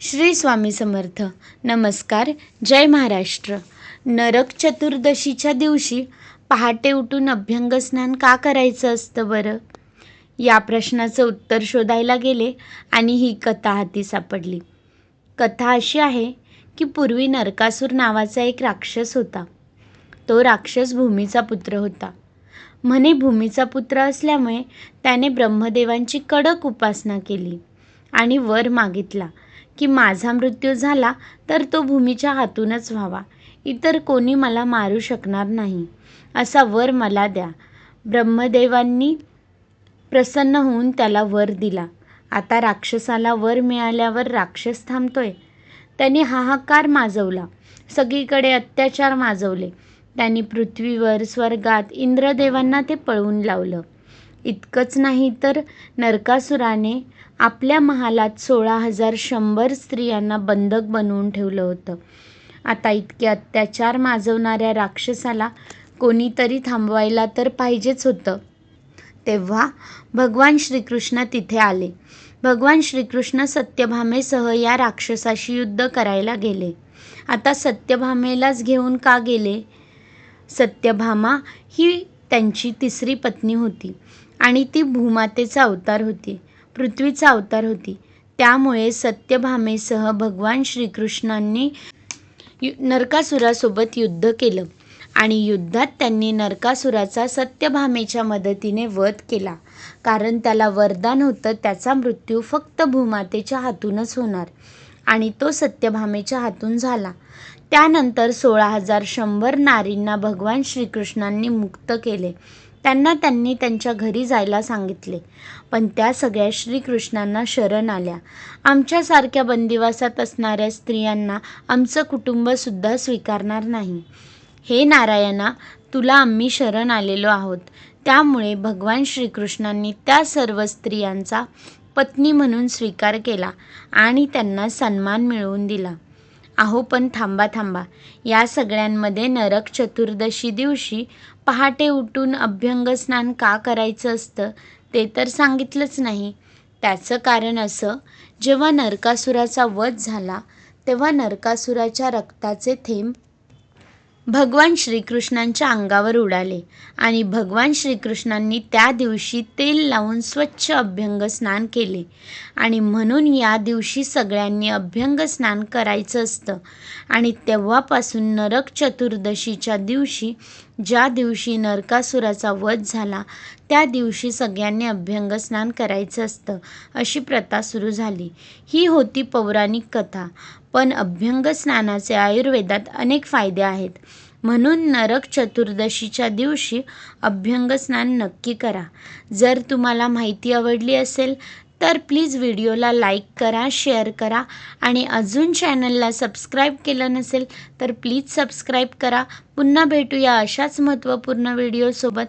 श्री स्वामी समर्थ. नमस्कार जय महाराष्ट्र. नरक चतुर्दशीच्या दिवशी पहाटे उठून अभ्यंगस्नान का करायचं असतं बरं? या प्रश्नाचं उत्तर शोधायला गेले आणि ही कथा हाती सापडली. कथा अशी आहे की पूर्वी नरकासूर नावाचा एक राक्षस होता. तो राक्षस भूमीचा पुत्र होता. म्हणे भूमीचा पुत्र असल्यामुळे त्याने ब्रह्मदेवांची कडक उपासना केली आणि वर मागितला. की माझा मृत्यू झाला तर तो भूमीच्या हातूनच व्हावा. इतर कोणी मला मारू शकणार नाही. असा वर मला द्या. ब्रह्मदेवांनी प्रसन्न होऊन त्याला वर दिला. आता राक्षसाला वर मिळाल्यावर राक्षस थांबतोय. त्याने हाहाकार माजवला. सगळीकडे अत्याचार माजवले. त्यांनी पृथ्वीवर स्वर्गात इंद्रदेवांना ते पळवून लावलं. इतकंच नाही तर नरकासुराने आपल्या महालात सोळा हजार शंभर स्त्रियांना बंधक बनवून ठेवलं होतं. आता इतके अत्याचार माजवणाऱ्या राक्षसाला कोणीतरी थांबवायला तर पाहिजेच होतं. तेव्हा भगवान श्रीकृष्ण तिथे आले. भगवान श्रीकृष्ण सत्यभामेसह या राक्षसाशी युद्ध करायला गेले. आता सत्यभामेलाच घेऊन का गेले? सत्यभामा ही त्यांची तिसरी पत्नी होती. आणि ती भूमातेचा अवतार होती पृथ्वीचा अवतार होती. त्यामुळे सत्यभामेसह भगवान श्रीकृष्णांनी यु नरकासुरासोबत युद्ध केलं आणि युद्धात त्यांनी नरकासुराचा सत्यभामेच्या मदतीने वध केला. कारण त्याला वरदान होतं त्याचा मृत्यू फक्त भूमातेच्या हातूनच होणार आणि तो सत्यभामेच्या हातून झाला. त्यानंतर सोळा हजार शंभर नारींना भगवान श्रीकृष्णांनी मुक्त केले. त्यांना त्यांनी त्यांच्या घरी जायला सांगितले. पण त्या सगळ्या श्रीकृष्णांना शरण आल्या. आमच्यासारख्या बंदिवासात असणाऱ्या स्त्रियांना आमचं कुटुंबसुद्धा स्वीकारणार नाही. हे नारायणा तुला आम्ही शरण आलेलो आहोत. त्यामुळे भगवान श्रीकृष्णांनी त्या सर्व स्त्रियांचा पत्नी म्हणून स्वीकार केला आणि त्यांना सन्मान मिळवून दिला. अहो पण थांबा थांबा. या सगळ्यांमध्ये नरक चतुर्दशी दिवशी पहाटे उठून अभ्यंगस्नान का करायचं असतं ते तर सांगितलंच नाही. त्याचं कारण असं जेव्हा नरकासुराचा वध झाला तेव्हा नरकासुराच्या रक्ताचे थेंब भगवान श्रीकृष्णांच्या अंगावर उडाले आणि भगवान श्रीकृष्णांनी त्या दिवशी तेल लावून स्वच्छ अभ्यंग स्नान केले. आणि म्हणून या दिवशी सगळ्यांनी अभ्यंग स्नान करायचं असतं. आणि तेव्हापासून नरक चतुर्दशीच्या दिवशी ज्या दिवशी नरकासुराचा वध झाला त्या दिवशी सगळ्यांनी अभ्यंग स्नान करायचं असतं अशी प्रथा सुरू झाली. ही होती पौराणिक कथा. पण अभ्यंग स्नानाचे आयुर्वेदात अनेक फायदे आहेत. म्हणून नरक चतुर्दशीच्या दिवशी अभ्यंग स्नान नक्की करा. जर तुम्हाला माहिती आवडली असेल तर प्लीज व्हिडिओला लाईक करा शेअर करा आणि अजून चॅनलला सबस्क्राईब केलं नसेल तर प्लीज सबस्क्राईब करा. पुन्हा भेटूया अशाच महत्त्वपूर्ण व्हिडिओसोबत.